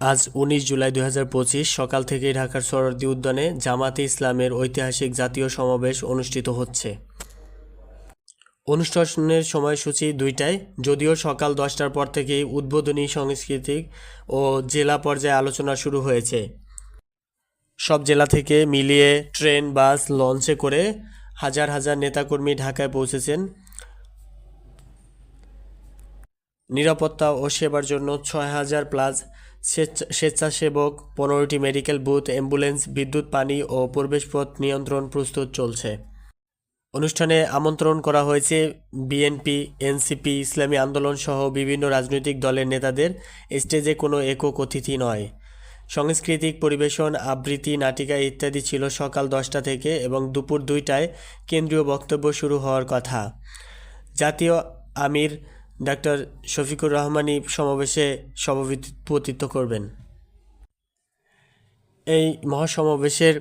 আজ উনিশ জুলাই দু হাজার পঁচিশ সকাল থেকেই ঢাকার সরোয়ার্দী উদ্যানে জামাতে ইসলামের ঐতিহাসিক জাতীয় সমাবেশ অনুষ্ঠিত হচ্ছে। অনুষ্ঠানের সময়সূচি দুইটায়, যদিও সকাল দশটার পর থেকেই উদ্বোধনী সাংস্কৃতিক ও জেলা পর্যায়ে আলোচনা শুরু হয়েছে। সব জেলা থেকে মিলিয়ে ট্রেন, বাস, লঞ্চে করে হাজার হাজার নেতাকর্মী ঢাকায় পৌঁছেছেন। নিরাপত্তা ও সেবার জন্য ছয় হাজার প্লাস স্বেচ্ছাসেবক, পনেরোটি মেডিকেল বুথ, অ্যাম্বুলেন্স, বিদ্যুৎ, পানি ও প্রবেশপথ নিয়ন্ত্রণ প্রস্তুত চলছে। অনুষ্ঠানে আমন্ত্রণ করা হয়েছে বিএনপি, এনসিপি, ইসলামী আন্দোলন সহ বিভিন্ন রাজনৈতিক দলের নেতাদের। স্টেজে কোনো একক অতিথি নয়। সাংস্কৃতিক পরিবেশন, আবৃত্তি, নাটিকা ইত্যাদি ছিল সকাল দশটা থেকে এবং দুপুর দুইটায় কেন্দ্রীয় বক্তব্য শুরু হওয়ার কথা। জাতীয় আমির ডাক্তার শফিকুর রহমানই সমাবেশে সভাপতিত্ব করবেন। এই মহাসমাবেশের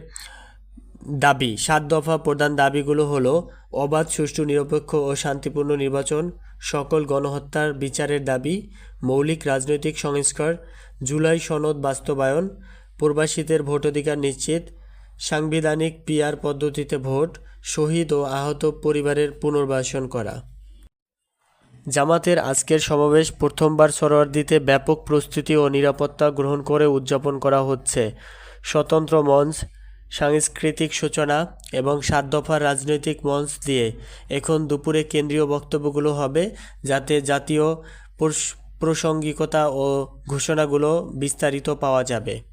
দাবি, সাত দফা প্রধান দাবিগুলো হলো, অবাধ, সুষ্ঠু, নিরপেক্ষ ও শান্তিপূর্ণ নির্বাচন, সকল গণহত্যার বিচারের দাবি, মৌলিক রাজনৈতিক সংস্কার, জুলাই সনদ বাস্তবায়ন, প্রবাসীদের ভোটাধিকার নিশ্চিত, সাংবিধানিক পিআর পদ্ধতিতে ভোট, শহীদ ও আহত পরিবারের পুনর্বাসন করা। জামাতের আজকের সমাবেশ প্রথমবার সরোয়ার্দিতে ব্যাপক প্রস্তুতি ও নিরাপত্তা গ্রহণ করে উদযাপন করা হচ্ছে। স্বতন্ত্র মঞ্চ, সাংস্কৃতিক সূচনা এবং সাত দফার রাজনৈতিক মঞ্চ দিয়ে এখন দুপুরে কেন্দ্রীয় বক্তব্যগুলো হবে, যাতে জাতীয় প্রস- প্রাসঙ্গিকতা ও ঘোষণাগুলো বিস্তারিত পাওয়া যাবে।